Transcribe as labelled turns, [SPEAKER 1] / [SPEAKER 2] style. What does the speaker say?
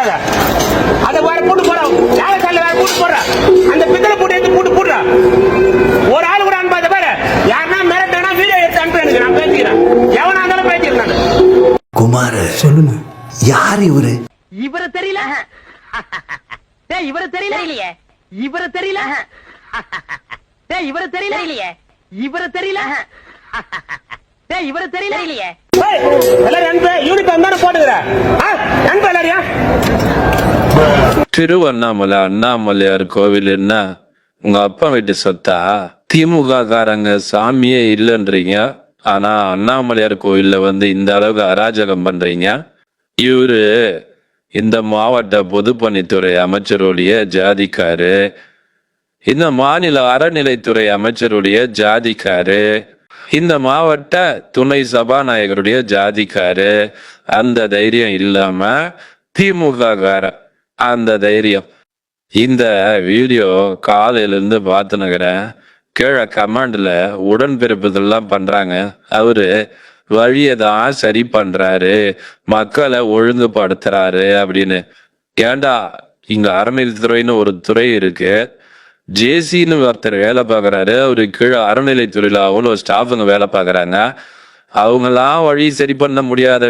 [SPEAKER 1] போடாத. அதை வேற போட்டு போடுறோம் லேகத்தால வேற போட்டு போடுறா. அந்த பித்தளை போட்டு எடுத்து போட்டு போடுறா. ஒரு ஆள் கூட அனுப்பாத பாரு யாருன்னா மிரட்டனா வீடியோ எடுத்து அனுப்பி நான் பேசிக்கிறேன். எவனா இருந்தாலும் பேசிக்கிறேன்
[SPEAKER 2] குமார் சொல்லுங்க. யார் இவரு?
[SPEAKER 3] இவர தெரியல? டேய் இவர தெரியல?
[SPEAKER 4] இல்லையே
[SPEAKER 3] இவர தெரியல? டேய் இவர தெரியல?
[SPEAKER 4] இல்லையே
[SPEAKER 3] இவர தெரியல? டேய் இவர தெரியல?
[SPEAKER 4] இல்லையே
[SPEAKER 1] எல்லாரும் யூனிஃபார்ம் தானே போட்டுக்கிறேன் அனுப்பு
[SPEAKER 5] திருவண்ணாமலை அண்ணாமலையார் கோவில் என்ன? உங்க அப்பா வீட்டு சொத்தா? திமுக காரங்க சாமியே இல்லைன்றீங்க. ஆனா அண்ணாமலையார் கோவில்ல வந்து இந்த அளவுக்கு அராஜகம் பண்றீங்க. இவரு இந்த மாவட்ட பொதுப்பணித்துறை அமைச்சருடைய ஜாதிக்காரு. இந்த மாநில அறநிலைத்துறை அமைச்சருடைய ஜாதிக்காரு. இந்த மாவட்ட துணை சபாநாயகருடைய ஜாதிக்காரு அந்த தைரியம் இல்லாம திமுக கார அந்த தைரியம். இந்த வீடியோ காலையிலேருந்து பார்த்துனுக்கிறேன் கீழே கமாண்டில் உடன்பிறப்புதெல்லாம் பண்ணுறாங்க அவரு வழியை தான் சரி பண்ணுறாரு மக்களை ஒழுங்குபடுத்துறாரு அப்படின்னு. ஏண்டா இங்கே அறநிலைத்துறைன்னு ஒரு துறை இருக்குது ஜேசின்னு ஒருத்தர் வேலை பார்க்குறாரு. அவரு கீழே அறநிலைத்துறையில அவ்வளோ ஸ்டாஃபுங்க வேலை பார்க்கறாங்க. அவங்களாம் வழி சரி பண்ண முடியாத